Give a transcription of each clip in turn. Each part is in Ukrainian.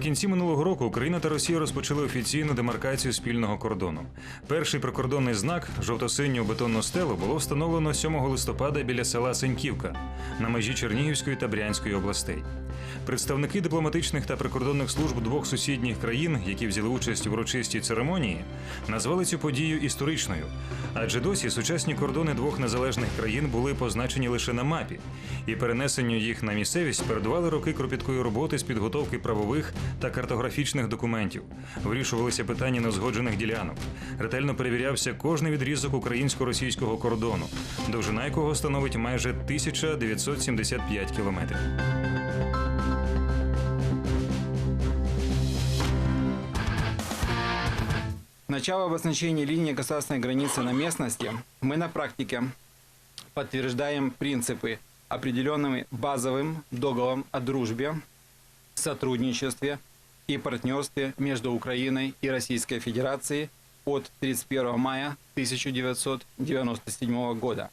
Наприкінці минулого року Україна та Росія розпочали офіційну демаркацію спільного кордону. Перший прикордонний знак жовто-синю бетонну стелу було встановлено 7 листопада біля села Сеньківка на межі Чернігівської та Брянської областей. Представники дипломатичних та прикордонних служб двох сусідніх країн, які взяли участь у урочистій церемонії, назвали цю подію історичною, адже досі сучасні кордони двох незалежних країн були позначені лише на мапі, і перенесенню їх на місцевість передували роки кропіткої роботи з підготовки правових та картографічних документів. Вирішувалися питання незгоджених ділянок. Ретельно перевірявся кожний відрізок українсько-російського кордону, довжина якого становить майже 1975 кілометрів. Начало обозначения линии государственной границы на местности мы на практике подтверждаем принципы, определенными базовым договором о дружбе, сотрудничестве и партнерстве между Украиной и Российской Федерацией от 31 мая 1997 года.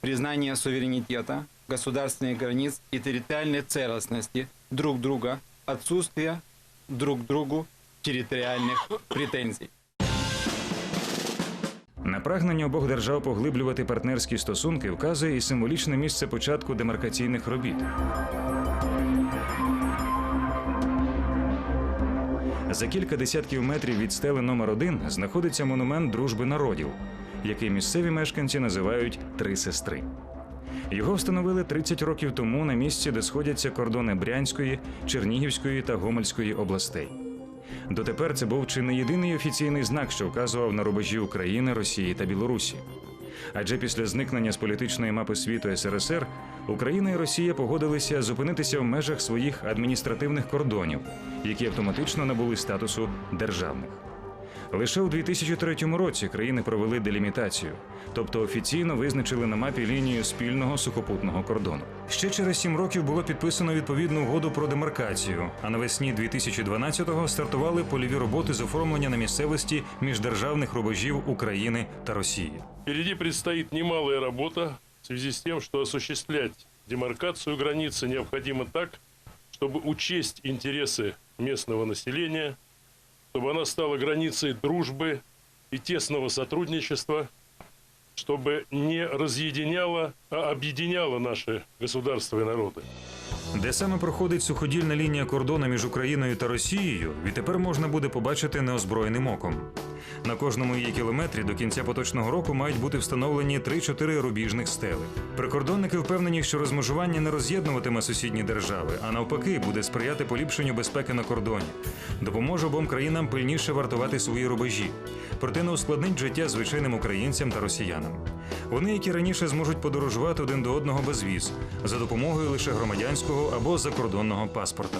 Признание суверенитета, государственных границ и территориальной целостности друг друга, отсутствие друг другу территориальных претензий. На прагнення обох держав поглиблювати партнерські стосунки вказує і символічне місце початку демаркаційних робіт. За кілька десятків метрів від стели номер 1 знаходиться монумент дружби народів, який місцеві мешканці називають Три сестри. Його встановили 30 років тому на місці, де сходяться кордони Брянської, Чернігівської та Гомельської областей. Дотепер це був чи не єдиний офіційний знак, що вказував на рубежі України, Росії та Білорусі. Адже після зникнення з політичної мапи світу СРСР Україна і Росія погодилися зупинитися в межах своїх адміністративних кордонів, які автоматично набули статусу державних. Лише у 2003 році країни провели делімітацію, тобто офіційно визначили на мапі лінію спільного сухопутного кордону. Ще через сім років було підписано відповідну угоду про демаркацію. А навесні 2012-го стартували польові роботи з оформлення на місцевості міждержавних рубежів України та Росії. Впереди предстоит немалая работа в связи с тем, что осуществлять демаркацию границы необходимо так, чтобы учесть интересы местного населения, чтобы она стала границей дружбы и тесного сотрудничества, чтобы не разъединяла, а объединяла наши государства и народы. Де саме проходить суходільна лінія кордону між Україною та Росією, відтепер можна буде побачити неозброєним оком. На кожному її кілометрі до кінця поточного року мають бути встановлені 3-4 рубіжних стели. Прикордонники впевнені, що розмежування не роз'єднуватиме сусідні держави, а навпаки, буде сприяти поліпшенню безпеки на кордоні. Допоможе обом країнам пильніше вартувати свої рубежі, проте не ускладнить життя звичайним українцям та росіянам. Вони, як і раніше, зможуть подорожувати один до одного без віз за допомогою лише громадянського або закордонного паспорта.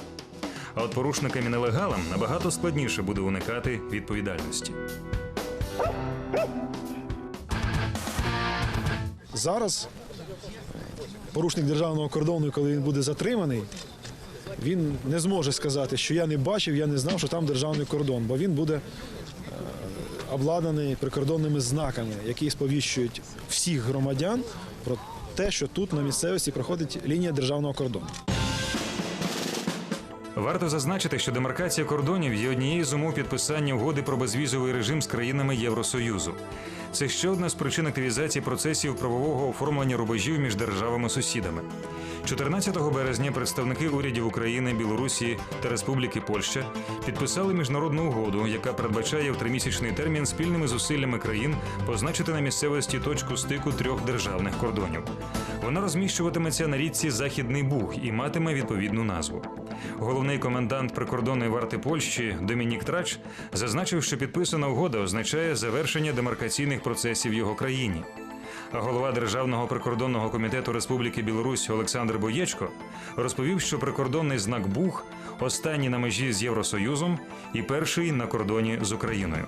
А от порушникам і нелегалам набагато складніше буде уникати відповідальності. Зараз порушник державного кордону, коли він буде затриманий, він не зможе сказати, що я не бачив, я не знав, що там державний кордон, бо він буде обладнаний прикордонними знаками, які сповіщують всіх громадян про те, що тут на місцевості проходить лінія державного кордону. Варто зазначити, що демаркація кордонів є однією з умов підписання угоди про безвізовий режим з країнами Євросоюзу. Це ще одна з причин активізації процесів правового оформлення рубежів між державами-сусідами. 14 березня представники урядів України, Білорусі та Республіки Польща підписали міжнародну угоду, яка передбачає в тримісячний термін спільними зусиллями країн позначити на місцевості точку стику трьох державних кордонів. Вона розміщуватиметься на річці Західний Буг і матиме відповідну назву. Головний комендант прикордонної варти Польщі Домінік Трач зазначив, що підписана угода означає завершення демаркаційних процесів в його країні. А голова Державного прикордонного комітету Республіки Білорусь Олександр Боєчко розповів, що прикордонний знак Буг останній на межі з Євросоюзом і перший на кордоні з Україною.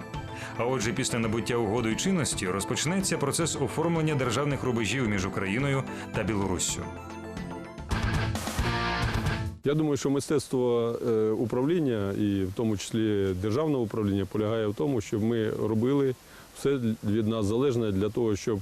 А отже, після набуття угодою чинності розпочнеться процес оформлення державних рубежів між Україною та Білоруссю. Я думаю, що мистецтво е, управління, і в тому числі державного управління, полягає в тому, щоб ми робили все від нас залежне для того, щоб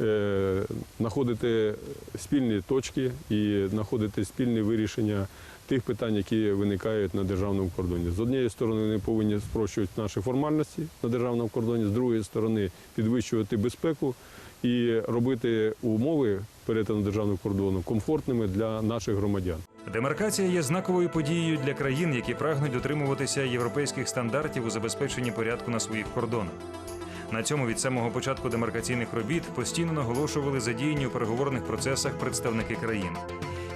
е, знаходити спільні точки і знаходити спільні вирішення тих питань, які виникають на державному кордоні. З однієї сторони, вони повинні спрощувати наші формальності на державному кордоні, з другої сторони, підвищувати безпеку і робити умови перетину державного кордону комфортними для наших громадян. Демаркація є знаковою подією для країн, які прагнуть дотримуватися європейських стандартів у забезпеченні порядку на своїх кордонах. На цьому від самого початку демаркаційних робіт постійно наголошували задіяні у переговорних процесах представники країн.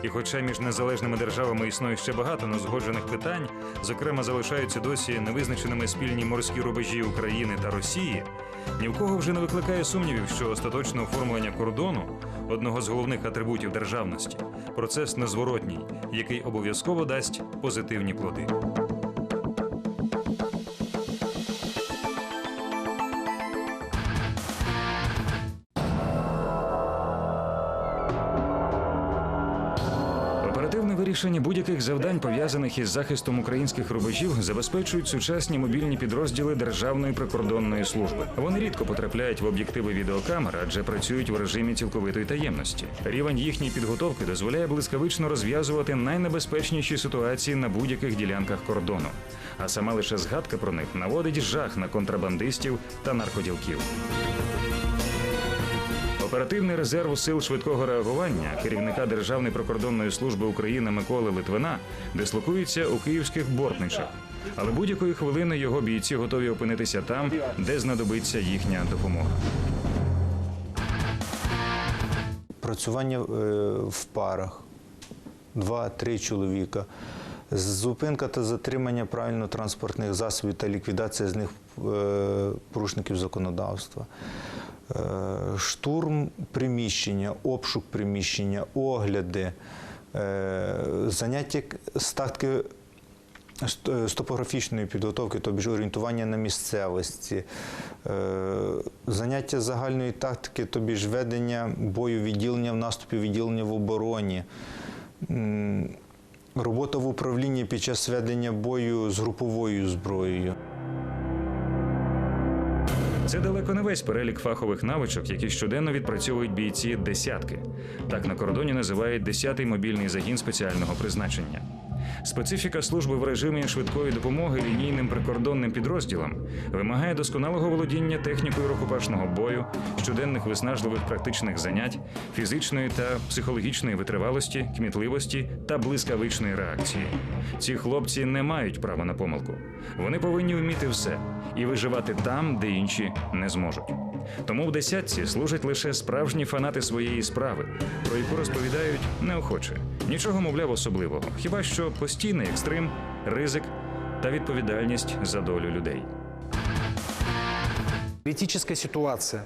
І хоча між незалежними державами існує ще багато незгоджених питань, зокрема залишаються досі невизначеними спільні морські рубежі України та Росії, ні в кого вже не викликає сумнівів, що остаточне оформлення кордону одного з головних атрибутів державності процес незворотній, який обов'язково дасть позитивні плоди. Оперативне вирішення будь-яких завдань, пов'язаних із захистом українських рубежів, забезпечують сучасні мобільні підрозділи Державної прикордонної служби. Вони рідко потрапляють в об'єктиви відеокамер, адже працюють в режимі цілковитої таємності. Рівень їхньої підготовки дозволяє блискавично розв'язувати найнебезпечніші ситуації на будь-яких ділянках кордону. А сама лише згадка про них наводить жах на контрабандистів та наркоділків. Оперативний резерв сил швидкого реагування керівника Державної прикордонної служби України Миколи Литвина дислокується у київських бортничах. Але будь-якої хвилини його бійці готові опинитися там, де знадобиться їхня допомога. Працювання е, в парах, два-три чоловіка, зупинка та затримання правильно транспортних засобів та ліквідація з них е, порушників законодавства, штурм приміщення, обшук приміщення, огляди, е, заняття к- з з топографічної підготовки, тобі ж орієнтування на місцевості, е, заняття загальної тактики, тобі ж ведення бою, відділення в наступі, відділення в обороні, робота в управлінні під час ведення бою з груповою зброєю. Це далеко не весь перелік фахових навичок, які щоденно відпрацьовують бійці десятки. Так на кордоні називають 10-й мобільний загін спеціального призначення. Специфіка служби в режимі швидкої допомоги лінійним прикордонним підрозділам вимагає досконалого володіння технікою рукопашного бою, щоденних виснажливих практичних занять, фізичної та психологічної витривалості, кмітливості та блискавичної реакції. Ці хлопці не мають права на помилку. Вони повинні вміти все і виживати там, де інші не зможуть. Тому в десятці служать лише справжні фанати своєї справи, про яку розповідають неохоче. Нічого, мовляв, особливого, хіба що постійний екстрим, ризик та відповідальність за долю людей. Критическая ситуация,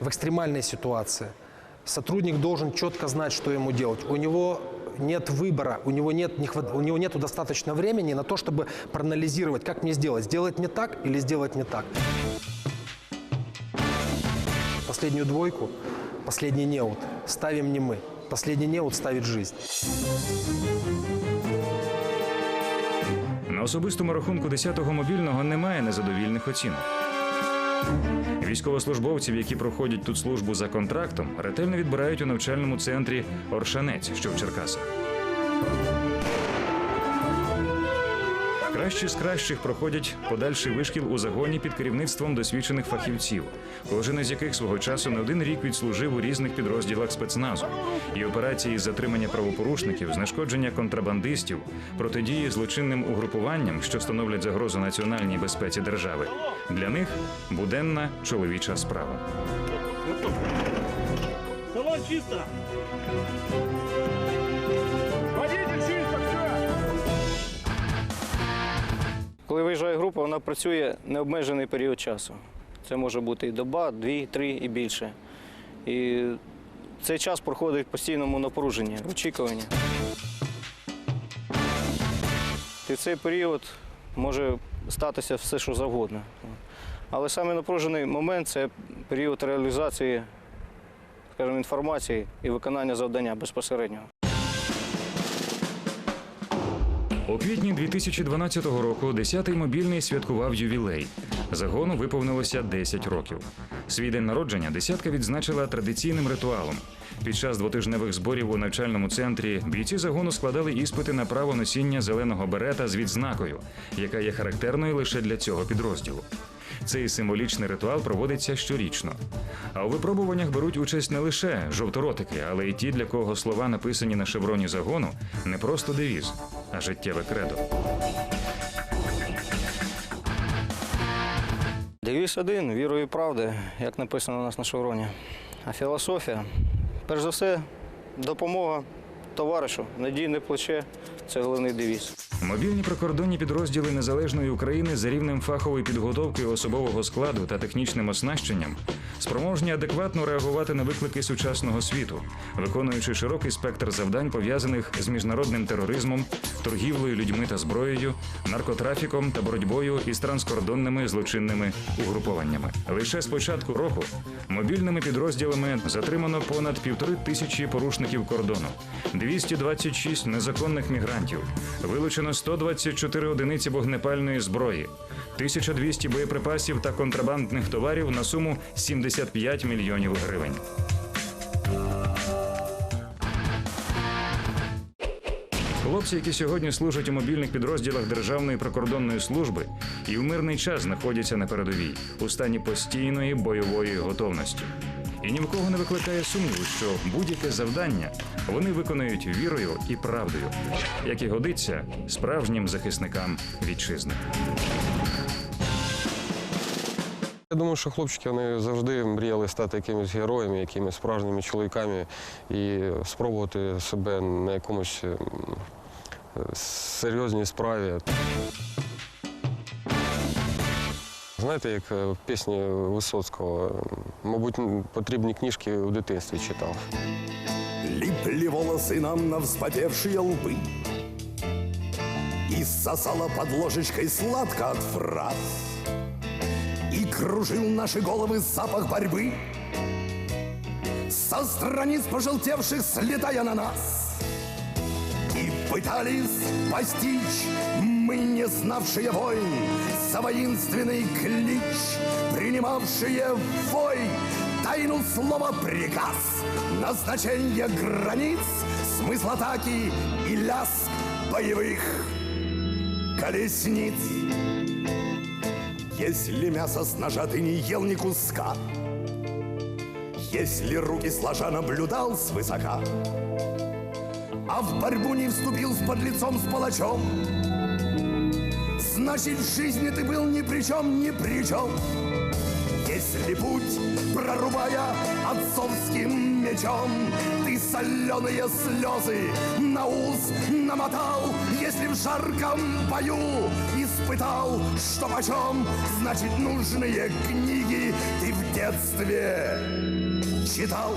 в экстремальной ситуации сотрудник должен четко знать, что ему делать. У него нет выбора, у него нет, не хват- у него нет достаточно времени на то, чтобы проанализировать, как мне сделать, сделать не так или сделать не так. Последнюю двойку, последний неуд ставим не мы. Последний неуд ставит жизнь. На особистому рахунку 10-го мобільного немає незадовільних оцінок. Військовослужбовців, які проходять тут службу за контрактом, ретельно відбирають у навчальному центрі Оршанець, що в Черкасах. Кращі з кращих проходять подальший вишкіл у загоні під керівництвом досвідчених фахівців, кожен із яких свого часу не один рік відслужив у різних підрозділах спецназу. І операції з затримання правопорушників, знешкодження контрабандистів, протидії злочинним угрупуванням, що становлять загрозу національній безпеці держави. Для них буденна чоловіча справа. Салон чисто! Коли виїжджає група, вона працює необмежений період часу. Це може бути і доба, дві, три і більше. І цей час проходить в постійному напруженні, очікуванні. І цей період може статися все, що завгодно. Але саме напружений момент це період реалізації скажімо, інформації і виконання завдання безпосередньо. У квітні 2012 року 10-й мобільний святкував ювілей. Загону виповнилося 10 років. Свій день народження десятка відзначила традиційним ритуалом. Під час двотижневих зборів у навчальному центрі бійці загону складали іспити на право носіння зеленого берета з відзнакою, яка є характерною лише для цього підрозділу. Цей символічний ритуал проводиться щорічно. А у випробуваннях беруть участь не лише жовторотики, але й ті, для кого слова, написані на шевроні загону, не просто девіз, життєве кредо. Девіз один вірою і правди, як написано у нас на шевроні. А філософія, перш за все, допомога товаришу, надійне плече це головний девіз. Мобільні прикордонні підрозділи незалежної України за рівнем фахової підготовки особового складу та технічним оснащенням спроможні адекватно реагувати на виклики сучасного світу, виконуючи широкий спектр завдань, пов'язаних з міжнародним тероризмом, торгівлею людьми та зброєю, наркотрафіком та боротьбою із транскордонними злочинними угрупованнями. Лише з початку року мобільними підрозділами затримано понад півтори тисячі порушників кордону, 226 незаконних мігрантів, вилучено 124 одиниці вогнепальної зброї, 1200 боєприпасів та контрабандних товарів на суму 75 мільйонів гривень. Хлопці, які сьогодні служать у мобільних підрозділах Державної прикордонної служби і в мирний час знаходяться на передовій у стані постійної бойової готовності. І ні в кого не викликає сумніву, що будь-яке завдання вони виконують вірою і правдою, як і годиться справжнім захисникам вітчизни. Я думаю, що хлопчики вони завжди мріяли стати якимись героями, якимись справжніми чоловіками і спробувати себе на якомусь серйозній справі. Знаєте, як е, в пісні Висоцького, ем, мабуть, м, потрібні книжки у дитинстві читав. Липли волосы нам на вспотевшие лбы И сосала под ложечкой сладко от фраз И кружил наши головы запах борьбы Со страниц пожелтевших слетая на нас И пытались постичь мы, не знавшие войн за воинственный клич, принимавшие вой Тайну слова приказ, назначение границ Смысл атаки и ляск боевых колесниц Если мясо с ножа ты не ел ни куска Если руки сложа наблюдал свысока а в борьбу не вступил с подлецом, с палачом. Значит, в жизни ты был ни при чем, ни при чем. Если путь, прорубая отцовским мечом, Ты соленые слезы на ус намотал, Если в жарком бою испытал, что почем, Значит, нужные книги ты в детстве читал.